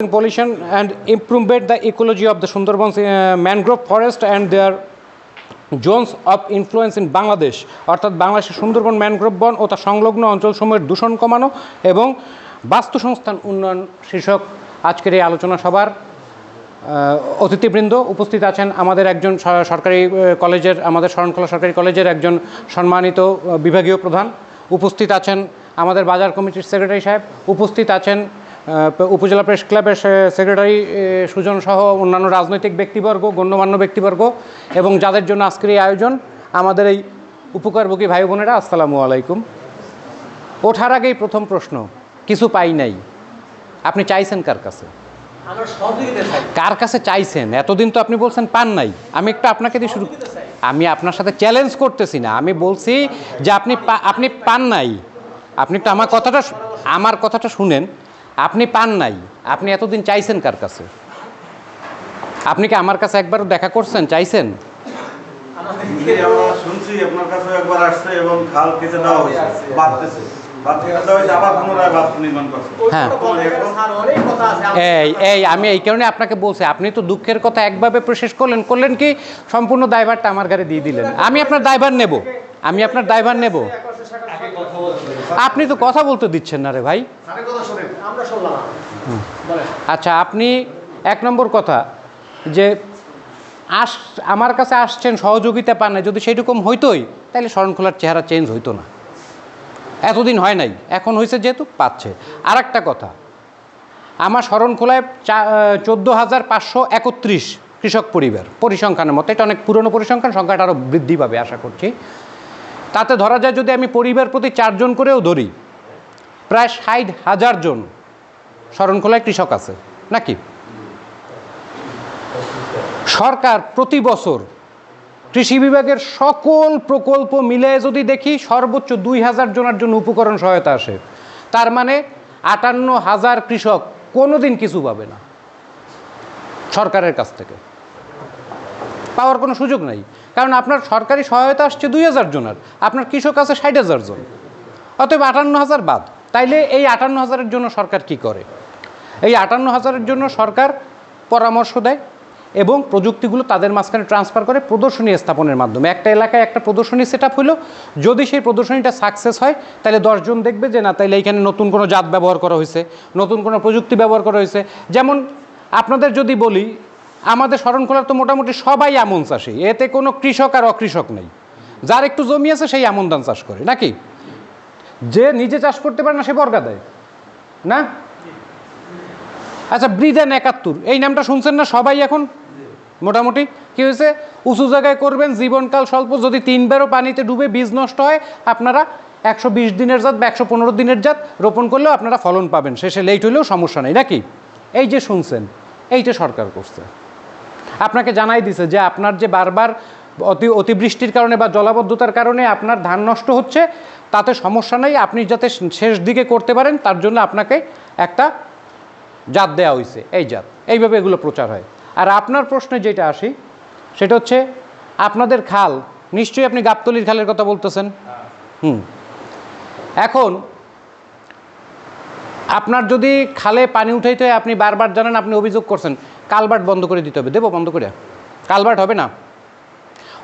pollution and improvement the ecology of the Sundarbans uh, mangrove forest and their zones of influence in Bangladesh অর্থাৎ বাংলাদেশের Sundarban mangrove বন ও তার সংলগ্ন অঞ্চলসমূহের দূষণ কমানো এবং বাস্তুসংস্থান উন্নয়ন শীর্ষক আজকের এই আলোচনা সভার অতিথিবৃন্দ উপস্থিত আছেন আমাদের একজন সরকারি কলেজের আমাদের শরণখোলা সরকারি কলেজের একজন সম্মানিত বিভাগীয় প্রধান উপস্থিত আছেন আমাদের বাজার কমিটির সেক্রেটারি সাহেব উপস্থিত আছেন উপজেলা প্রেস ক্লাবের সেক্রেটারি সুজন সহ অন্যান্য রাজনৈতিক ব্যক্তিবর্গ গণ্যমান্য ব্যক্তিবর্গ এবং যাদের জন্য আজকের এই আয়োজন আমাদের এই উপকারভোগী ভাই বোনেরা আসসালামু আলাইকুম। ওঠার আগেই প্রথম প্রশ্ন কিছু পাই নাই। আপনি চাইছেন কার কাছে? কার কাছে চাইছেন? এতদিন তো আপনি বলছেন পান নাই। আমি একটু আপনাকে দিয়ে শুরু আমি আপনার সাথে চ্যালেঞ্জ করতেছি না। আমি বলছি যে আপনি আপনি পান নাই। আপনি একটু আমার কথাটা আমার কথাটা শুনেন। আপনি পান নাই। আপনি এতদিন চাইছেন কার কাছে? আপনি কি আমার কাছে একবারও দেখা করছেন? চাইছেন? জি, আমরা শুনছি আপনার কাছে একবার আসছে এবং খাল কেটে দেওয়া হয়েছে। বাঁধতেছে বাঁধ কেটে দেওয়া হয়েছে আবার পুনরায় বাঁধ নির্মাণ করছে। হ্যাঁ। স্যার অনেক কথা আছে এই এই আমি এই কারণে আপনাকে বলছি আপনি তো দুঃখের কথা একভাবে প্রশেষ করলেন করলেন কি? সম্পূর্ণ দায়ভারটা আমার ঘরে দিয়ে দিলেন। আমি আপনার দায়ভার নেব। আমি আপনার দায়ভার নেব। আপনি তো কথা বলতে দিচ্ছেন না রে ভাই। আচ্ছা আপনি এক নম্বর কথা, যে আস, আমার কাছে আসছেন, সহযোগিতা পান না যদি সেইরকম হইতোই, তাহলে শরণখোলার চেহারা চেঞ্জ হইতো না। এতদিন হয় নাই, এখন হয়েছে যেহেতু পাচ্ছে। আর একটা কথা, আমার শরণখোলায় চা চোদ্দ হাজার পাঁচশো একত্রিশ কৃষক পরিবার, পরিসংখ্যানের মতো, এটা অনেক পুরনো পরিসংখ্যান, সংখ্যাটা আরও বৃদ্ধি পাবে, আশা করছি। তাতে ধরা যায় যদি আমি পরিবার প্রতি চারজন করেও ধরি, প্রায় ষাট হাজার জন শরণখোলায় কৃষক আছে, নাকি? সরকার প্রতি বছর কৃষি বিভাগের সকল প্রকল্প মিলে যদি দেখি, সর্বোচ্চ দুই হাজার জনের জন্য উপকরণ সহায়তা আসে। তার মানে আটান্ন হাজার কৃষক কোনোদিন কিছু পাবে না সরকারের কাছ থেকে। পাওয়ার কোনো সুযোগ নাই। কারণ আপনার সরকারি সহায়তা আসছে দুই হাজার জনের, আপনার কৃষক আছে ষাট হাজার জন। অতএব আটান্ন হাজার বাদ। তাইলে এই আটান্ন হাজারের জন্য সরকার কি করে? এই আটান্ন হাজারের জন্য সরকার পরামর্শ দেয় এবং প্রযুক্তিগুলো তাদের মাঝখানে ট্রান্সফার করে প্রদর্শনী স্থাপনের মাধ্যমে। একটা এলাকায় একটা প্রদর্শনী সেট আপ হলো যদি সেই প্রদর্শনীটা সাকসেস হয়, তাহলে দশজন দেখবে যে না তাইলে এইখানে নতুন কোনো জাত ব্যবহার করা হয়েছে, নতুন কোনো প্রযুক্তি ব্যবহার করা হয়েছে। যেমন আপনাদের যদি বলি, আমাদের শরণখোলার তো মোটামুটি সবাই আমন চাষি, এতে কোনো কৃষক আর অকৃষক নেই। যার একটু জমি আছে, সেই আমন ধান চাষ করে, নাকি? যে নিজে চাষ করতে পারে না, সে বর্গা দেয়, না? আচ্ছা ব্রিদেন একাত্তর। এই নামটা শুনছেন না সবাই এখন? মোটামুটি। কী হয়েছে? উঁচু জায়গায় করবেন, জীবনকাল স্বল্প, যদি তিনবারও পানিতে ডুবে বীজ নষ্ট হয়, আপনারা একশো বিশ দিনের জাত বা একশো পনেরো দিনের জাত রোপণ করলেও আপনারা ফলন পাবেন। শেষে লেট হলেও সমস্যা নেই, নাকি? এই যে শুনছেন এইটা সরকার করছে। আপনাকে জানাই দিছে যে আপনার যে বারবার অতি, অতিবৃষ্টির কারণে বা জলাবদ্ধতার কারণে আপনার ধান নষ্ট হচ্ছে, তাতে সমস্যা নেই, আপনি যাতে শেষ দিকে করতে পারেন, তার জন্য আপনাকে একটা জাত দেওয়া হয়েছে এই জাত। এইভাবে এগুলো প্রচার হয়। আর আপনার প্রশ্নে যেটা আসি, সেটা হচ্ছে আপনাদের খাল, নিশ্চয়ই আপনি গাবতলির খালের কথা বলতেছেন। হুম। এখন আপনার যদি খালে পানি উঠাইতে হয়, আপনি বারবার জানেন আপনি অভিযোগ করছেন, কালবার্ট বন্ধ করে দিতে হবে। দেবো বন্ধ করে। কালবার্ট হবে না?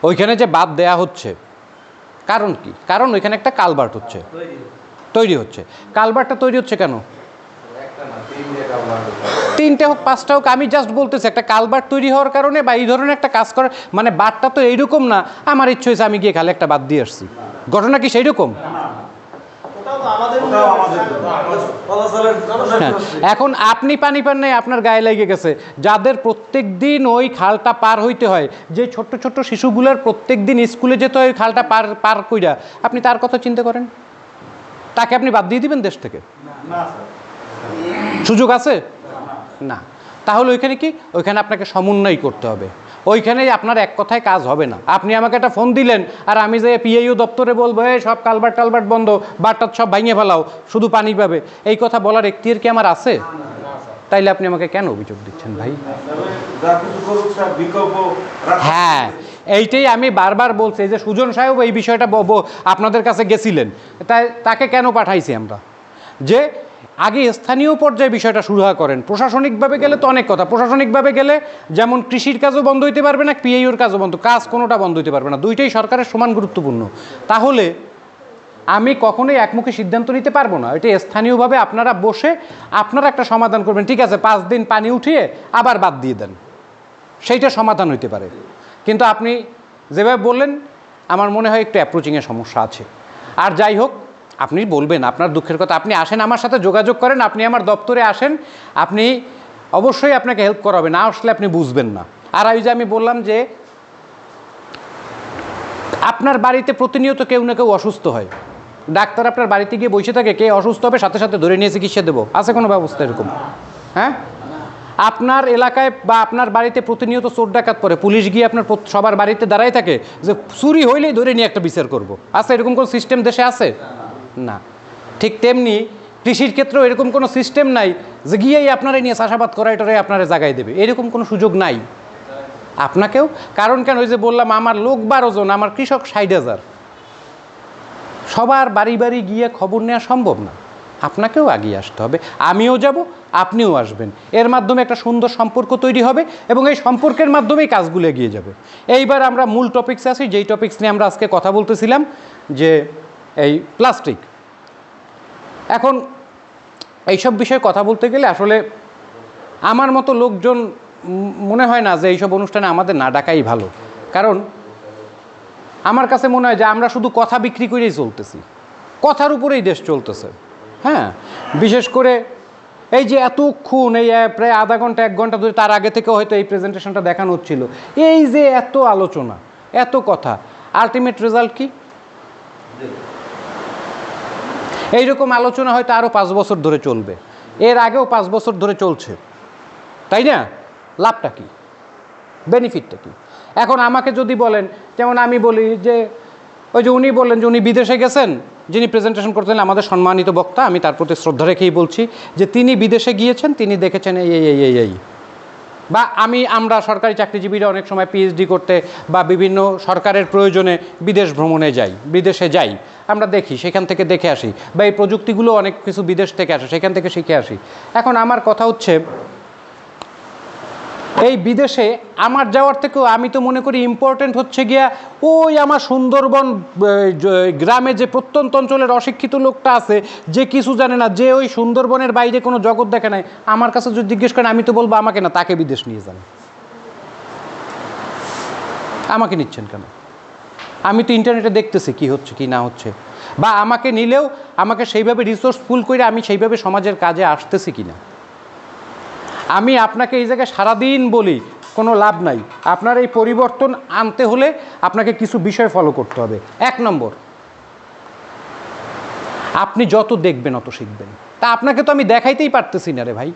ওইখানে যে বাদ দেয়া হচ্ছে, কারণ কি? কারণ ওইখানে একটা কালবার্ট হচ্ছে। তৈরি হচ্ছে। কালবারটা তৈরি হচ্ছে কেন? তিনটে হোক, পাঁচটা হোক, আমি জাস্ট বলতেছি, একটা কালবার তৈরি হওয়ার কারণে বা এই ধরনের একটা কাজ করার মানে বাদটা তো এইরকম না, আমার ইচ্ছে হয়েছে আমি গিয়ে খালে একটা বাদ দিয়ে আসছি। ঘটনা কি সেই রকম হ্যাঁ এখন আপনি পানি পান নাই, আপনার গায়ে লেগে গেছে। যাদের প্রত্যেক দিন ওই খালটা পার হইতে হয়, যে ছোট্ট ছোট্ট শিশুগুলোর প্রত্যেক দিন স্কুলে যেতে হয় ওই খালটা পার পার কইরা, আপনি তার কথা চিন্তা করেন? তাকে আপনি বাদ দিয়ে দিবেন দেশ থেকে? না সুযোগ আছে? না। তাহলে ওইখানে কি? ওইখানে আপনাকে সমন্বয় করতে হবে। ওইখানেই আপনার এক কথায় কাজ হবে না। আপনি আমাকে একটা ফোন দিলেন, আর আমি যে পিআইও দপ্তরে বলব, এই সব কালবার্ট টালবার্ট বন্ধ বারটাত সব ভাঙিয়ে ফেলাও, শুধু পানি পাবে। এই কথা বলার এখতিয়ার কি আমার আছে? তাইলে আপনি আমাকে কেন অভিযোগ দিচ্ছেন ভাই? হ্যাঁ এইটাই আমি বারবার বলছি। যে সুজন সাহেব এই বিষয়টা আপনাদের কাছে গেছিলেন, তাই তাকে কেন পাঠাইছি আমরা? যে আগে স্থানীয় পর্যায়ে বিষয়টা শুরু হয় করেন। প্রশাসনিকভাবে গেলে তো অনেক কথা। প্রশাসনিকভাবে গেলে যেমন কৃষির কাজও বন্ধ হইতে পারবে না, পিআইওর কাজও বন্ধ। কাজ কোনোটা বন্ধ হইতে পারবে না। দুইটাই সরকারের সমান গুরুত্বপূর্ণ। তাহলে আমি কখনোই একমুখী সিদ্ধান্ত নিতে পারব না। এটা স্থানীয়ভাবে আপনারা বসে আপনারা একটা সমাধান করবেন। ঠিক আছে, পাঁচ দিন পানি উঠিয়ে আবার বাদ দিয়ে দেন। সেইটা সমাধান হইতে পারে। কিন্তু আপনি যেভাবে বললেন, আমার মনে হয় একটু অ্যাপ্রোচিংয়ের সমস্যা আছে। আর যাই হোক আপনি বলবেন, আপনার দুঃখের কথা। আপনি আসেন, আমার সাথে যোগাযোগ করেন, আপনি আমার দপ্তরে আসেন, আপনি অবশ্যই আপনাকে হেল্প করা হবে না আসলে আপনি বুঝবেন না। আর ওই যে আমি বললাম যে, আপনার বাড়িতে প্রতিনিয়ত কেউ না কেউ অসুস্থ হয়। ডাক্তার আপনার বাড়িতে গিয়ে বসে থাকে, কে অসুস্থ হবে, সাথে সাথে ধরে নিয়ে চিকিৎসা দেবো। আছে কোনো ব্যবস্থা এরকম? হ্যাঁ? আপনার এলাকায় বা আপনার বাড়িতে প্রতিনিয়ত চোর ডাকাত পড়ে, পুলিশ গিয়ে আপনার সবার বাড়িতে দাঁড়াই থাকে যে, চুরি হইলেই ধরে নিয়ে একটা বিচার করব। আছে এরকম কোনো সিস্টেম দেশে আছে? না। ঠিক তেমনি কৃষির ক্ষেত্রেও এরকম কোনো সিস্টেম নাই যে গিয়েই আপনারা নিয়ে চাষাবাদ করা, এটারে আপনারা জাগাই দেবে। এরকম কোনো সুযোগ নাই। আপনাকেও? কারণ কেন? ওই যে বললাম, আমার লোক বারো জন, আমার কৃষক ষাট হাজার। সবার বাড়ি বাড়ি গিয়ে খবর নেওয়া সম্ভব না। আপনাকেও এগিয়ে আসতে হবে। আমিও যাব, আপনিও আসবেন। এর মাধ্যমে একটা সুন্দর সম্পর্ক তৈরি হবে এবং এই সম্পর্কের মাধ্যমেই কাজগুলো এগিয়ে যাবে। এইবার আমরা মূল টপিক্সে আসি। যেই টপিক্স নিয়ে আমরা আজকে কথা বলতেছিলাম, যে এই প্লাস্টিক। এখন এইসব বিষয়ে কথা বলতে গেলে আসলে আমার মতো লোকজন মনে হয় না যে এইসব অনুষ্ঠানে আমাদের না ডাকাই ভালো। কারণ আমার কাছে মনে হয় যে আমরা শুধু কথা বিক্রি করেই চলতেছি। কথার উপরেই দেশ চলতেছে। হ্যাঁ? বিশেষ করে এই যে এতক্ষণ এই প্রায় আধা ঘণ্টা, এক ঘণ্টা ধরে তার আগে থেকে হয়তো এই প্রেজেন্টেশনটা দেখানো হচ্ছিল। এই যে এত আলোচনা, এত কথা আলটিমেট রেজাল্ট কি? এইরকম আলোচনা হয়তো আরও পাঁচ বছর ধরে চলবে। এর আগেও পাঁচ বছর ধরে চলছে। তাই না? লাভটা কি? বেনিফিটটা কি? এখন আমাকে যদি বলেন, যেমন আমি বলি যে, ওই যে উনি বললেন যে উনি বিদেশে গেছেন, যিনি প্রেজেন্টেশন করতেন আমাদের সম্মানিত বক্তা, আমি তার প্রতি শ্রদ্ধা রেখেই বলছি যে তিনি বিদেশে গিয়েছেন, তিনি দেখেছেন এই এই এই এই এই। বা আমি, আমরা সরকারি চাকরিজীবীরা অনেক সময় পিএইচডি করতে বা বিভিন্ন সরকারের প্রয়োজনে বিদেশ ভ্রমণে যাই, বিদেশে যাই। আমরা দেখি, সেখান থেকে দেখে আসি। বা এই প্রযুক্তিগুলো অনেক কিছু বিদেশ থেকে আসে, সেখান থেকে শিখে আসি। এখন আমার কথা হচ্ছে, এই বিদেশে আমার যাওয়ার থেকেও আমি তো মনে করি ইম্পর্টেন্ট হচ্ছে গিয়া ওই আমার সুন্দরবন গ্রামে যে প্রত্যন্ত অঞ্চলের অশিক্ষিত লোকটা আছে, যে কিছু জানে না, যে ওই সুন্দরবনের বাইরে কোনো জগৎ দেখে নাই, আমার কাছে যদি জিজ্ঞেস করেন, আমি তো বলব আমাকে না, তাকে বিদেশ নিয়ে যান। আমাকে নিচ্ছেন কেন? আমি তো ইন্টারনেটে দেখতেছি কি হচ্ছে, কি না হচ্ছে। বা আমাকে নিলেও আমাকে সেইভাবে রিসোর্সফুল করে আমি সেইভাবে সমাজের কাজে আসতেছি কি না। আমি আপনাকে এই জায়গায় সারাদিন বলি, কোনো লাভ নাই। আপনার এই পরিবর্তন আনতে হলে আপনাকে কিছু বিষয় ফলো করতে হবে। এক নম্বর, আপনি যত দেখবেন অত শিখবেন। তা আপনাকে তো আমি দেখাইতেই পারতেছি না রে ভাই।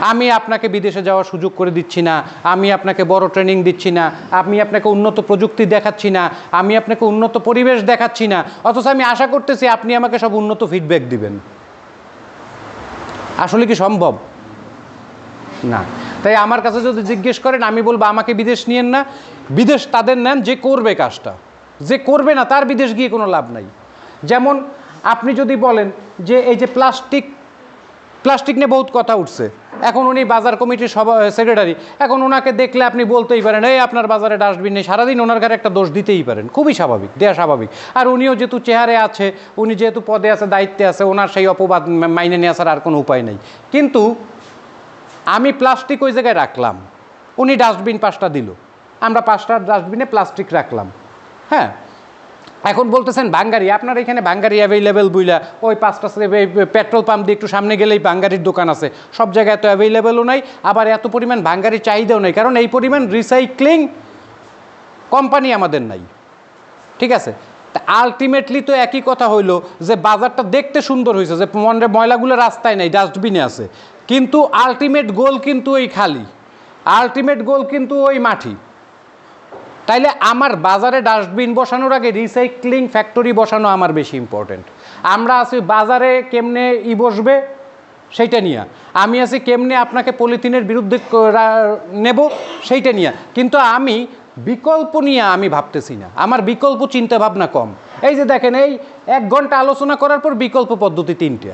আমি আপনাকে বিদেশে যাওয়ার সুযোগ করে দিচ্ছি না, আমি আপনাকে বড় ট্রেনিং দিচ্ছি না, আমি আপনাকে উন্নত প্রযুক্তি দেখাচ্ছি না, আমি আপনাকে উন্নত পরিবেশ দেখাচ্ছি না, অথচ আমি আশা করতেছি আপনি আমাকে সব উন্নত ফিডব্যাক দিবেন। আসলে কি সম্ভব? না। তাই আমার কাছে যদি জিজ্ঞেস করেন, আমি বলব আমাকে বিদেশ নিয়েন না, বিদেশ তাদের নেন, যে করবে কাজটা। যে করবে না, তার বিদেশ গিয়ে কোনো লাভ নাই। যেমন আপনি যদি বলেন যে এই যে প্লাস্টিক প্লাস্টিক নিয়ে বহুত কথা উঠছে। এখন উনি বাজার কমিটির সভা সেক্রেটারি এখন ওনাকে দেখলে আপনি বলতেই পারেন, এই আপনার বাজারে ডাস্টবিন নেই। সারাদিন ওনার ঘরে একটা দোষ দিতেই পারেন। খুবই স্বাভাবিক, দেয়া স্বাভাবিক। আর উনিও যেহেতু চেহারে আছে, উনি যেহেতু পদে আছে, দায়িত্বে আছে ওনার সেই অপবাদ মাইনে নিয়ে আসার আর কোনো উপায় নেই। কিন্তু আমি প্লাস্টিক ওই জায়গায় রাখলাম। উনি ডাস্টবিন পাঁচটা দিল। আমরা পাঁচটা ডাস্টবিনে প্লাস্টিক রাখলাম। হ্যাঁ? এখন বলতেছেন বাঙ্গারি, আপনার এখানে বাঙ্গারি অ্যাভেলেবেল বুইলা, ওই পাঁচটা পেট্রোল পাম্প দিয়ে একটু সামনে গেলেই বাঙ্গারির দোকান আছে। সব জায়গায় এত অ্যাভেলেবেলও নাই, আবার এত পরিমাণ বাঙ্গারি চাহিদাও নেই, কারণ এই পরিমাণ রিসাইক্লিং কোম্পানি আমাদের নাই। ঠিক আছে? আলটিমেটলি তো একই কথা হইল যে বাজারটা দেখতে সুন্দর হয়েছে যে মনে ময়লাগুলো রাস্তায় নেই ডাস্টবিনে আছে। কিন্তু আলটিমেট গোল কিন্তু ওই খালি। আলটিমেট গোল কিন্তু ওই মাটি তাইলে আমার বাজারে ডাস্টবিন বসানোর আগে রিসাইক্লিং ফ্যাক্টরি বসানো আমার বেশি ইম্পর্টেন্ট আমরা আছি বাজারে কেমনে ই বসবে সেইটা নিয়ে। আমি আছি কেমনে আপনাকে পলিথিনের বিরুদ্ধে নেব সেইটা নিয়ে। কিন্তু আমি বিকল্প নিয়ে আমি ভাবতেছি না। আমার বিকল্প চিন্তা ভাবনা কম। এই যে দেখেন, এই এক ঘণ্টা আলোচনা করার পর বিকল্প পদ্ধতি তিনটে।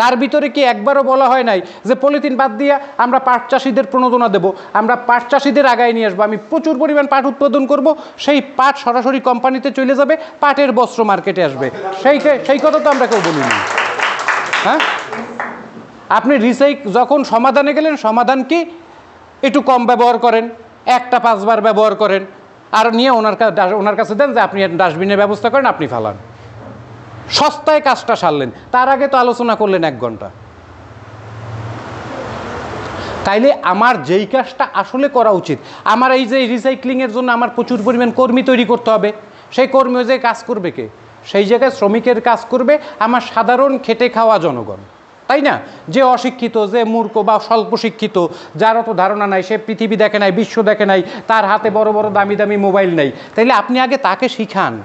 তার ভিতরে কি একবারও বলা হয় নাই যে পলিথিন বাদ দিয়ে আমরা পাট চাষিদের প্রণোদনা দেব, আমরা পাট চাষিদের আগায় নিয়ে আসব, আমি প্রচুর পরিমাণ পাট উৎপাদন করব, সেই পাট সরাসরি কোম্পানিতে চলে যাবে, পাটের বস্ত্র মার্কেটে আসবে। সেই সেই কথা তো আমরা কেউ বলিনি। হ্যাঁ? আপনি রিসাইক যখন সমাধানে গেলেন, সমাধান কি? একটু কম ব্যবহার করেন, একটা পাঁচবার ব্যবহার করেন, আর নিয়ে ওনার ওনার কাছে দেন যে আপনি ডাস্টবিনের ব্যবস্থা করেন, আপনি ফালান। সস্তায় কাজটা সারলেন। তার আগে তো আলোচনা করলেন এক ঘণ্টা। তাইলে আমার যেই কাজটা আসলে করা উচিত, আমার এই যে রিসাইক্লিংয়ের জন্য আমার প্রচুর পরিমাণ কর্মী তৈরি করতে হবে, সেই কর্মী যে কাজ করবে কে? সেই জায়গায় শ্রমিকের কাজ করবে আমার সাধারণ খেটে খাওয়া জনগণ। তাই না? যে অশিক্ষিত, যে মূর্খ বা স্বল্প শিক্ষিত, যার অত ধারণা নাই, সে পৃথিবী দেখে নাই, বিশ্ব দেখে নাই, তার হাতে বড় বড় দামি দামি মোবাইল নেই। তাইলে আপনি আগে তাকে শিখান।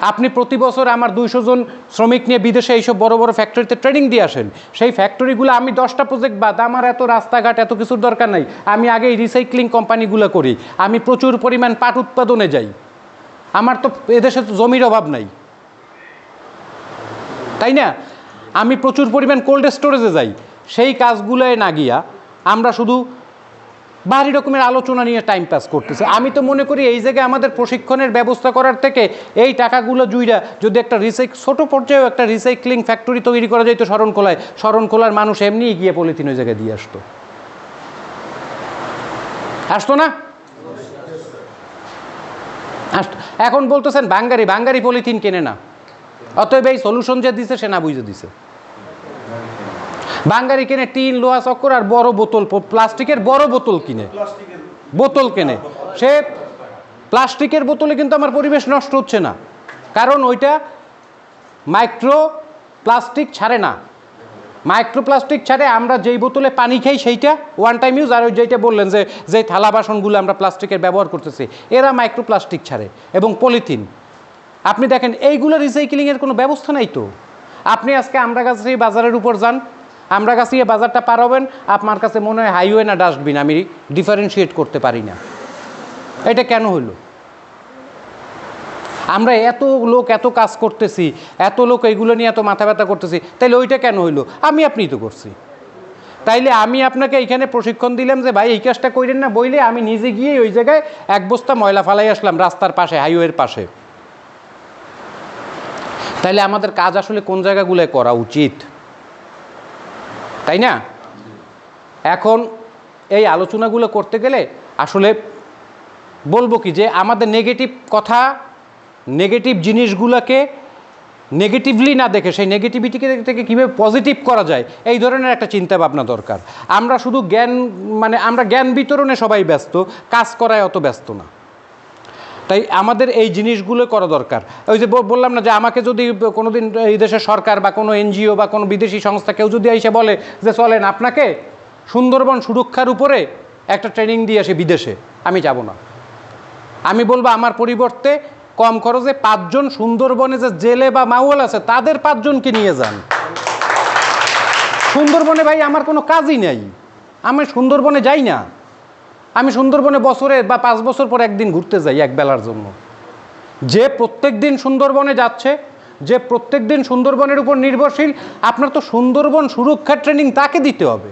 আপনি প্রতি বছর আমার দুইশো জন শ্রমিক নিয়ে বিদেশে এইসব বড় বড় ফ্যাক্টরিতে ট্রেনিং দিয়ে আসেন। সেই ফ্যাক্টরিগুলো আমি দশটা প্রজেক্ট বাদ, আমার এত রাস্তাঘাট, এত কিছুর দরকার নাই। আমি আগে এই রিসাইক্লিং কোম্পানিগুলো করি। আমি প্রচুর পরিমাণ পাট উৎপাদনে যাই। আমার তো এদেশে তো জমির অভাব নাই। তাই না? আমি প্রচুর পরিমাণ কোল্ড স্টোরেজে যাই। সেই কাজগুলোয় না গিয়া আমরা শুধু ভারী রকমের আলোচনা নিয়ে টাইম পাস করতেছে। আমি তো মনে করি এই জায়গায় আমাদের প্রশিক্ষণের ব্যবস্থা করার থেকে এই টাকাগুলো জুইরা যদি একটা রিসাইক ছোটো পর্যায়েও একটা রিসাইক্লিং ফ্যাক্টরি তৈরি করা যেত শরণখোলায় শরণখোলার মানুষ এমনিই গিয়ে পলিথিন ওই জায়গায় দিয়ে আসতো। আসতো না? এখন বলতেছেন, বাঙ্গারি বাঙ্গারি পলিথিন কেনে না। অতএব এই সলিউশন যে দিছে, সে না বুঝে দিছে। বাঙ্গারি কেনে টিন, লোহা, চক্কর আর বড় বোতল প্লাস্টিকের বড় বোতল কিনে। বোতল কেনে। সে প্লাস্টিকের বোতলে কিন্তু আমার পরিবেশ নষ্ট হচ্ছে না। কারণ ওইটা মাইক্রো প্লাস্টিক ছাড়ে না। মাইক্রো প্লাস্টিক ছাড়ে আমরা যেই বোতলে পানি খাই সেইটা ওয়ান টাইম ইউজ আর ওই যেটা বললেন যে যে থালা বাসনগুলো আমরা প্লাস্টিকের ব্যবহার করতেছি, এরা মাইক্রো প্লাস্টিক ছাড়ে এবং পলিথিন। আপনি দেখেন, এইগুলো রিসাইক্লিংয়ের কোনো ব্যবস্থা নাই তো। আপনি আজকে আমরা কাছে বাজারের উপর যান আমরা কাছে বাজারটা পার হবেন, আপনার কাছে মনে হয় হাইওয়ে না ডাস্টবিন আমি ডিফারেন্সিয়েট করতে পারি না। এটা কেন হলো আমরা এত লোক এত কাজ করতেছি, এত লোক এইগুলো নিয়ে এত মাথা ব্যথা করতেছি, তাইলে ওইটা কেন হইল? আমি আপনিই তো করছি। তাইলে আমি আপনাকে এইখানে প্রশিক্ষণ দিলাম যে, ভাই, এই কাজটা করেন না বইলে, আমি নিজে গিয়ে ওই জায়গায় এক বস্তা ময়লা ফালাই আসলাম রাস্তার পাশে হাইওয়ের পাশে। তাইলে আমাদের কাজ আসলে কোন জায়গাগুলোয় করা উচিত? তাই না? এখন এই আলোচনাগুলো করতে গেলে আসলে বলব কি যে আমাদের নেগেটিভ কথা নেগেটিভ জিনিসগুলোকে নেগেটিভলি না দেখে, সেই নেগেটিভিটিকে থেকে কীভাবে পজিটিভ করা যায়, এই ধরনের একটা চিন্তা ভাবনা দরকার। আমরা শুধু জ্ঞান মানে আমরা জ্ঞান বিতরণে সবাই ব্যস্ত, কাজ করায় অত ব্যস্ত না। তাই আমাদের এই জিনিসগুলো করা দরকার। ওই যে বললাম না যে আমাকে যদি কোনোদিন এই দেশের সরকার বা কোনো এনজিও বা কোনো বিদেশি সংস্থা কেউ যদি এসে বলে যে চলেন আপনাকে সুন্দরবন সুরক্ষার উপরে একটা ট্রেনিং দিয়ে আসে বিদেশে, আমি যাব না। আমি বলব আমার পরিবর্তে কম খরচে পাঁচজন সুন্দরবনে যে জেলে বা মাওয়াল আছে, তাদের পাঁচজনকে নিয়ে যান। সুন্দরবনে ভাই আমার কোনো কাজই নেই। আমি সুন্দরবনে যাই না। আমি সুন্দরবনে বছরে বা পাঁচ বছর পর একদিন ঘুরতে যাই এক বেলার জন্য। যে প্রত্যেক দিন সুন্দরবনে যাচ্ছে, যে প্রত্যেক দিন সুন্দরবনের উপর নির্ভরশীল, আপনার তো সুন্দরবন সুরক্ষার ট্রেনিং তাকে দিতে হবে।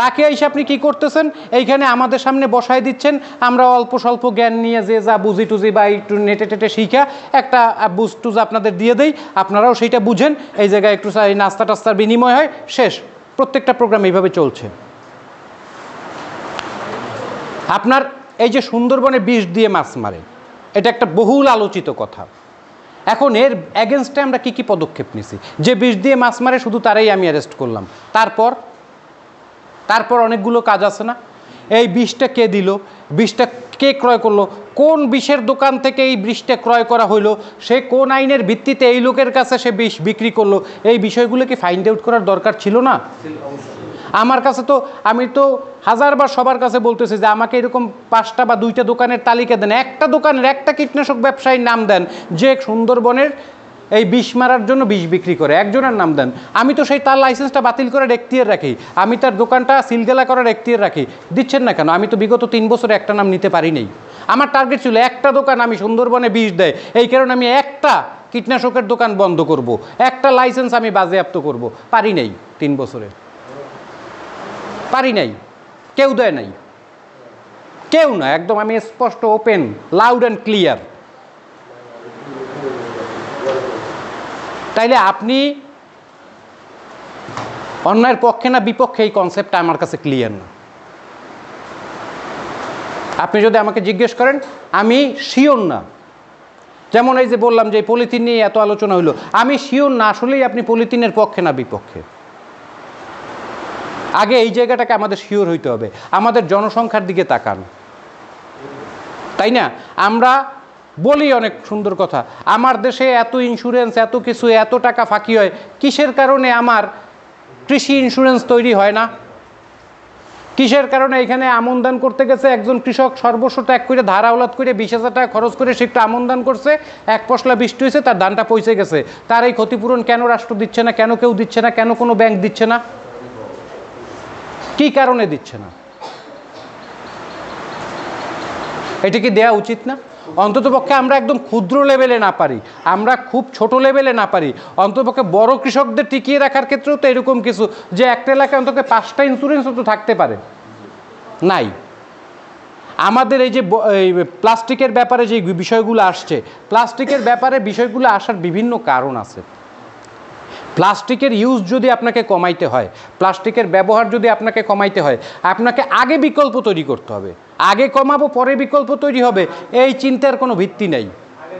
তাকে এসে আপনি কি করতেছেন? এইখানে আমাদের সামনে বসায় দিচ্ছেন, আমরা অল্প স্বল্প জ্ঞান নিয়ে যে যা বুঝি টুজি বা একটু নেটে টেটে শিখা, একটা বুঝ টুজ আপনাদের দিয়ে দেই, আপনারাও সেইটা বুঝেন, এই জায়গায় একটু নাস্তা টাস্তার বিনিময় হয়, শেষ। প্রত্যেকটা প্রোগ্রাম এইভাবে চলছে। আপনার এই যে সুন্দরবনে বিষ দিয়ে মাছ মারে, এটা একটা বহুল আলোচিত কথা। এখন এর অ্যাগেনস্টে আমরা কি কি পদক্ষেপ নিছি? যে বিষ দিয়ে মাছ মারে, শুধু তারাই আমি অ্যারেস্ট করলাম। তারপর? তারপর অনেকগুলো কাজ আছে না? এই বিষটা কে দিল? বিষটা কে ক্রয় করল? কোন বিষের দোকান থেকে এই বিষটা ক্রয় করা হইল? সে কোন আইনের ভিত্তিতে এই লোকের কাছে সে বিষ বিক্রি করল? এই বিষয়গুলো কি ফাইন্ড আউট করার দরকার ছিল না? আমার কাছে তো, আমি তো হাজারবার সবার কাছে বলতেছি যে আমাকে এরকম পাঁচটা বা দুইটা দোকানের তালিকা দেন। একটা দোকানের একটা কীটনাশক ব্যবসায়ীর নাম দেন, যে সুন্দরবনের এই বিষ মারার জন্য বিষ বিক্রি করে। একজনের নাম দেন। আমি তো সেই তার লাইসেন্সটা বাতিল করার এখতিয়ার রাখি। আমি তার দোকানটা সিলগেলা করার এখতিয়ার রাখি। দিচ্ছেন না কেন? আমি তো বিগত তিন বছরে একটা নাম নিতে পারি নাই। আমার টার্গেট ছিল একটা দোকান আমি সুন্দরবনে বিষ দেয়। এই কারণে আমি একটা কীটনাশকের দোকান বন্ধ করব। একটা লাইসেন্স আমি বাজেয়াপ্ত করব। পারি নাই তিন বছরে। পারি নাই, কেউ দেয় নাই। কেউ না, একদম আমি স্পষ্ট ওপেন লাউড অ্যান্ড ক্লিয়ার তাইলে আপনি অন্যায়ের পক্ষে না বিপক্ষে এই কনসেপ্টটা আমার কাছে ক্লিয়ার না। আপনি যদি আমাকে জিজ্ঞেস করেন, আমি শিওর না। যেমন এই যে বললাম যে পলিথিন নিয়ে এত আলোচনা হলো আমি শিওর না, আসলেই আপনি পলিথিনের পক্ষে না বিপক্ষে। আগে এই জায়গাটাকে আমাদের শিওর হইতে হবে। আমাদের জনসংখ্যার দিকে তাকান। তাই না? আমরা বলি অনেক সুন্দর কথা, আমার দেশে এত ইন্স্যুরেন্স এত কিছু, এত টাকা ফাঁকি হয়, কিসের কারণে আমার কৃষি ইন্স্যুরেন্স তৈরি হয় না? কিসের কারণে এখানে আমনদান করতে গেছে? একজন কৃষক সর্বস্ব ত্যাগ করে, ধারা ওলাদ করে, বিশ হাজার টাকা খরচ করে সে একটু আমন দান করছে, এক পশলা বৃষ্টি হয়েছে, তার দানটা পৌঁছে গেছে। তার এই ক্ষতিপূরণ কেন রাষ্ট্র দিচ্ছে না? কেন কেউ দিচ্ছে না? কেন কোনো ব্যাংক দিচ্ছে না? কি কারণে দিচ্ছে না? এটা কি দেয়া উচিত না? অন্ততপক্ষে আমরা একদম ক্ষুদ্র লেভেলে না পারি। আমরা খুব ছোট লেভেলে না পারি। অন্ততপক্ষে বড় কৃষকদের টিকিয়ে রাখার ক্ষেত্রেও তো এরকম কিছু, যে একটা এলাকায় অন্তত পাঁচটা ইন্স্যুরেন্স তো থাকতে পারে। নাই। আমাদের এই যে প্লাস্টিকের ব্যাপারে যে বিষয়গুলো আসছে, প্লাস্টিকের ব্যাপারে বিষয়গুলো আসার বিভিন্ন কারণ আছে। প্লাস্টিকের ইউজ যদি আপনাকে কমাইতে হয়, প্লাস্টিকের ব্যবহার যদি আপনাকে কমাইতে হয়, আপনাকে আগে বিকল্প তৈরি করতে হবে। আগে কমাবো, পরে বিকল্প তৈরি হবে, এই চিন্তার কোনো ভিত্তি নেই।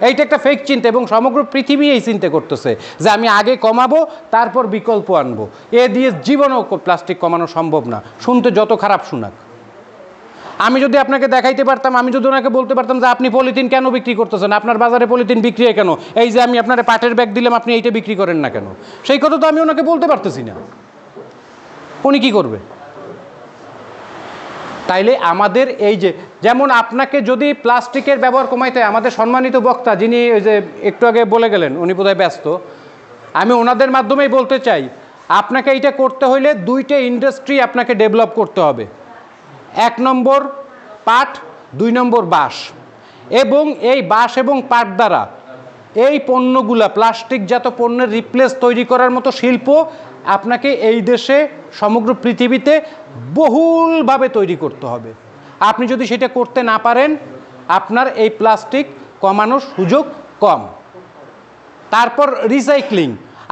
এইটা একটা ফেক চিন্তা এবং সমগ্র পৃথিবী এই চিন্তা করতেছে যে আমি আগে কমাবো, তারপর বিকল্প আনব। এ দিয়ে জীবনও প্লাস্টিক কমানো সম্ভব না। শুনতে যত খারাপ শোনাক। আমি যদি আপনাকে দেখাইতে পারতাম, আমি যদি ওনাকে বলতে পারতাম যে আপনি পলিথিন কেন বিক্রি করতেছেন, আপনার বাজারে পলিথিন বিক্রি হয় কেন? এই যে আমি আপনার পাটের ব্যাগ দিলাম, আপনি এইটা বিক্রি করেন না কেন? সেই কথা তো আমি ওনাকে বলতে পারতেছি না। উনি কি করবে? তাইলে আমাদের এই যে, যেমন আপনাকে যদি প্লাস্টিকের ব্যবহার কমাইতে আমাদের সম্মানিত বক্তা যিনি ওই যে একটু আগে বলে গেলেন, উনি বোধহয় ব্যস্ত, আমি ওনাদের মাধ্যমেই বলতে চাই, আপনাকে এইটা করতে হইলে দুইটা ইন্ডাস্ট্রি আপনাকে ডেভেলপ করতে হবে। এক নম্বর পাট, দুই নম্বর বাঁশ। এবং এই বাঁশ এবং পাট দ্বারা এই পণ্যগুলা প্লাস্টিকজাত পণ্যের রিপ্লেস তৈরি করার মতো শিল্প আপনাকে এই দেশে, সমগ্র পৃথিবীতে বহুলভাবে তৈরি করতে হবে। আপনি যদি সেটা করতে না পারেন, আপনার এই প্লাস্টিক কমানোর সুযোগ কম। তারপর রিসাইক্লিং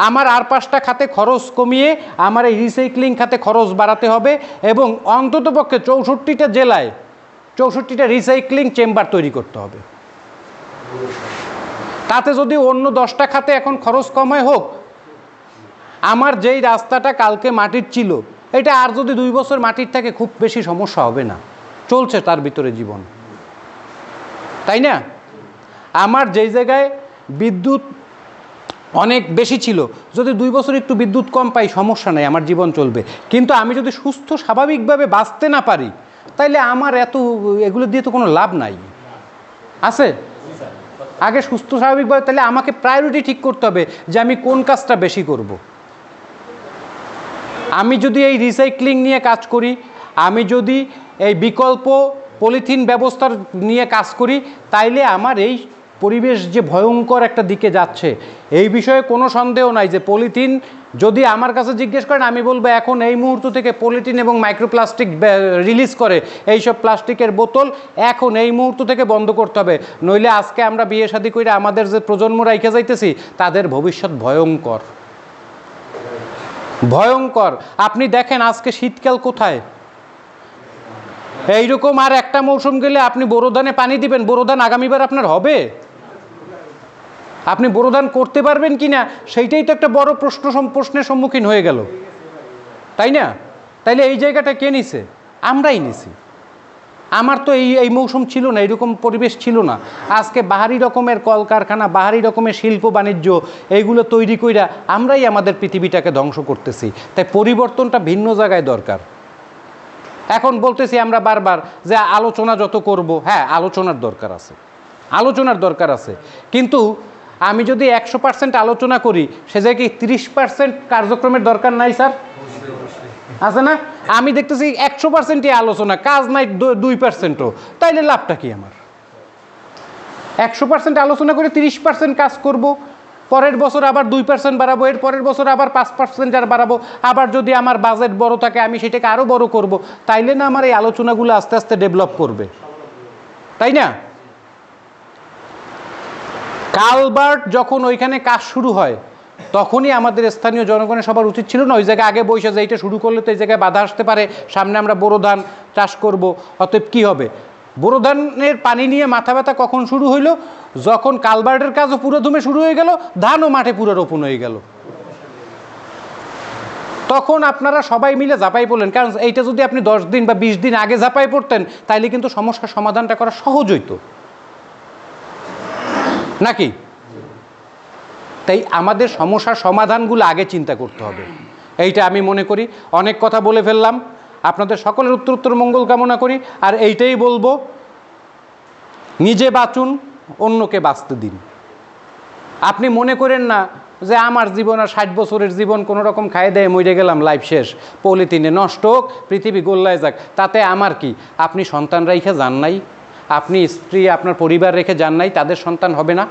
আমার আর পাঁচটা খাতে খরচ কমিয়ে আমার এই রিসাইক্লিং খাতে খরচ বাড়াতে হবে এবং অন্ততপক্ষে চৌষট্টিটা জেলায় চৌষট্টিটা রিসাইক্লিং চেম্বার তৈরি করতে হবে। তাতে যদি অন্য দশটা খাতে এখন খরচ কম হয়, হোক। আমার যেই রাস্তাটা কালকে মাটির ছিল, এটা আর যদি দুই বছর মাটির থাকে, খুব বেশি সমস্যা হবে না। চলছে তার ভিতরে জীবন। তাই না? আমার যেই জায়গায় বিদ্যুৎ অনেক বেশি ছিল, যদি দুই বছর একটু বিদ্যুৎ কম পাই, সমস্যা নেই, আমার জীবন চলবে। কিন্তু আমি যদি সুস্থ, স্বাভাবিকভাবে বাঁচতে না পারি তাইলে আমার এত এগুলো দিয়ে তো কোনো লাভ নাই আছে আগে সুস্থ, স্বাভাবিকভাবে তাহলে আমাকে প্রায়োরিটি ঠিক করতে হবে যে আমি কোন কাজটা বেশি করব। আমি যদি এই রিসাইক্লিং নিয়ে কাজ করি, আমি যদি এই বিকল্প পলিথিন ব্যবস্থার নিয়ে কাজ করি, তাইলে আমার এই পরিবেশ যে ভয়ঙ্কর একটা দিকে যাচ্ছে, এই বিষয়ে কোনো সন্দেহ নাই যে পলিথিন যদি আমার কাছে জিজ্ঞেস করেন, আমি বলব এখন এই মুহূর্ত থেকে পলিথিন এবং মাইক্রোপ্লাস্টিক রিলিজ করে এইসব প্লাস্টিকের বোতল এখন এই মুহূর্ত থেকে বন্ধ করতে হবে। নইলে আজকে আমরা বিয়ে শাদী করে আমাদের যে প্রজন্ম রাইখে যাইতেছি, তাদের ভবিষ্যৎ ভয়ঙ্কর। ভয়ঙ্কর। আপনি দেখেন আজকে শীতকাল কোথায়? এইরকম আর একটা মৌসুম গেলে আপনি বোরো ধানে পানি দিবেন, বোরো ধান আগামীবার আপনার হবে? আপনি বোরো ধান করতে পারবেন কি না, সেইটাই তো একটা বড় প্রশ্ন প্রশ্নের সম্মুখীন হয়ে গেল। তাই না? তাইলে এই জায়গাটা কে নিছে? আমরাই নিছি। আমার তো এই এই মৌসুম ছিল না, এরকম পরিবেশ ছিল না। আজকে বাহারি রকমের কলকারখানা, বাহারি রকমের শিল্প বাণিজ্য এইগুলো তৈরি কইরা আমরাই আমাদের পৃথিবীটাকে ধ্বংস করতেছি। তাই পরিবর্তনটা ভিন্ন জায়গায় দরকার। এখন বলতেছি আমরা বারবার যে আলোচনা যত করব হ্যাঁ আলোচনার দরকার আছে। আলোচনার দরকার আছে। কিন্তু আমি যদি একশো পার্সেন্ট আলোচনা করি, সে জায়গায় কি তিরিশ পার্সেন্ট কার্যক্রমের দরকার নাই, স্যার? আছে না? আমি দেখতেছি একশো পার্সেন্টই আলোচনা, কাজ নাই দুই পার্সেন্টও তাইলে লাভটা কি আমার? একশো পার্সেন্ট আলোচনা করে তিরিশ পার্সেন্ট কাজ করব, পরের বছর আবার দুই পার্সেন্ট বাড়াবো, এর পরের বছর আবার পাঁচ পার্সেন্ট আর বাড়াবো, আবার যদি আমার বাজেট বড় থাকে, আমি সেটাকে আরও বড় করব, তাইলে না আমার এই আলোচনাগুলো আস্তে আস্তে ডেভেলপ করবে। তাই না? কালবার্ট যখন ওইখানে কাজ শুরু হয়, তখনই আমাদের স্থানীয় জনগণের সবার উচিত ছিল না, ওই জায়গায় আগে বসে যে এইটা শুরু করলে তো এই জায়গায় বাধা আসতে পারে, সামনে আমরা বোরো ধান চাষ করব, অতএব কী হবে? বোরো ধানের পানি নিয়ে মাথা ব্যথা কখন শুরু হইল? যখন কালবার্টের কাজও পুরো ধুমে শুরু হয়ে গেল, ধানও মাঠে পুরো রোপণ হয়ে গেল। তখন আপনারা সবাই মিলে ঝাঁপাই পড়লেন, কারণ এইটা যদি আপনি দশ দিন বা বিশ দিন আগে ঝাঁপাই পড়তেন, তাইলে কিন্তু সমস্যার সমাধানটা করা সহজ হইতো। নাকি? তাই আমাদের সমস্যার সমাধানগুলো আগে চিন্তা করতে হবে। এইটা আমি মনে করি, অনেক কথা বলে ফেললাম। আপনাদের সকলের উত্তর উত্তর মঙ্গল কামনা করি। আর এইটাই বলব, নিজে বাঁচুন, অন্যকে বাঁচতে দিন। আপনি মনে করেন না যে আমার জীবন আর ষাট বছরের জীবন কোনো রকম খাই দেয় মরে গেলাম, লাইফ শেষ, পলিথিনে নষ্ট হোক, পৃথিবী গোল্লায় যাক, তাতে আমার কি? আপনি সন্তান রেখে যান নাই? আপনি স্ত্রী আপনার পরিবার রেখে যান নাই, তাদের সন্তান হবে না।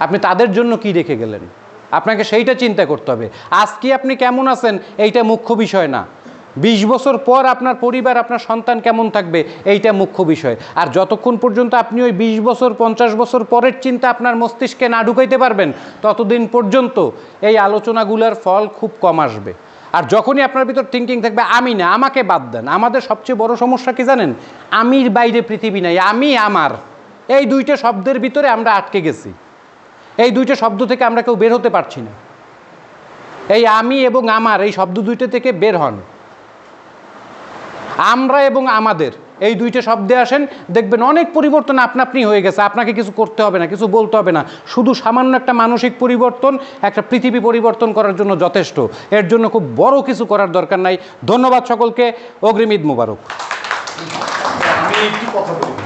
আপনি তাদের জন্য কি রেখে গেলেন? আপনাকে সেইটা চিন্তা করতে হবে। আজকে আপনি কেমন আছেন, এইটা মুখ্য বিষয় না। বিশ বছর পর আপনার পরিবার, আপনার সন্তান কেমন থাকবে, এইটা মুখ্য বিষয়। আর যতক্ষণ পর্যন্ত আপনি ওই বিশ বছর, পঞ্চাশ বছর পরের চিন্তা আপনার মস্তিষ্কে না ঢুকাইতে পারবেন, ততদিন পর্যন্ত এই আলোচনাগুলোর ফল খুব কম আসবে। আর যখনই আপনার ভিতর থিঙ্কিং থাকবে, আমি না, আমাকে বাদ দেন। আমাদের সবচেয়ে বড় সমস্যা কি জানেন? আমির বাইরে পৃথিবী নাই, আমি আমার। এই দুইটা শব্দের ভিতরে আমরা আটকে গেছি। এই দুইটা শব্দ থেকে আমরা কেউ বের হতে পারছি না। এই আমি এবং আমার, এই শব্দ দুইটা থেকে বের হন। আমরা এবং আমাদের। এই দুইটা শব্দে আসেন, দেখবেন অনেক পরিবর্তন আপনা আপনি হয়ে গেছে। আপনাকে কিছু করতে হবে না, কিছু বলতে হবে না। শুধু সামান্য একটা মানসিক পরিবর্তন, একটা পৃথিবী পরিবর্তন করার জন্য যথেষ্ট। এর জন্য খুব বড় কিছু করার দরকার নাই। ধন্যবাদ সকলকে। অগ্রিম ঈদ মুবারক। আমি একটু কথা বলি।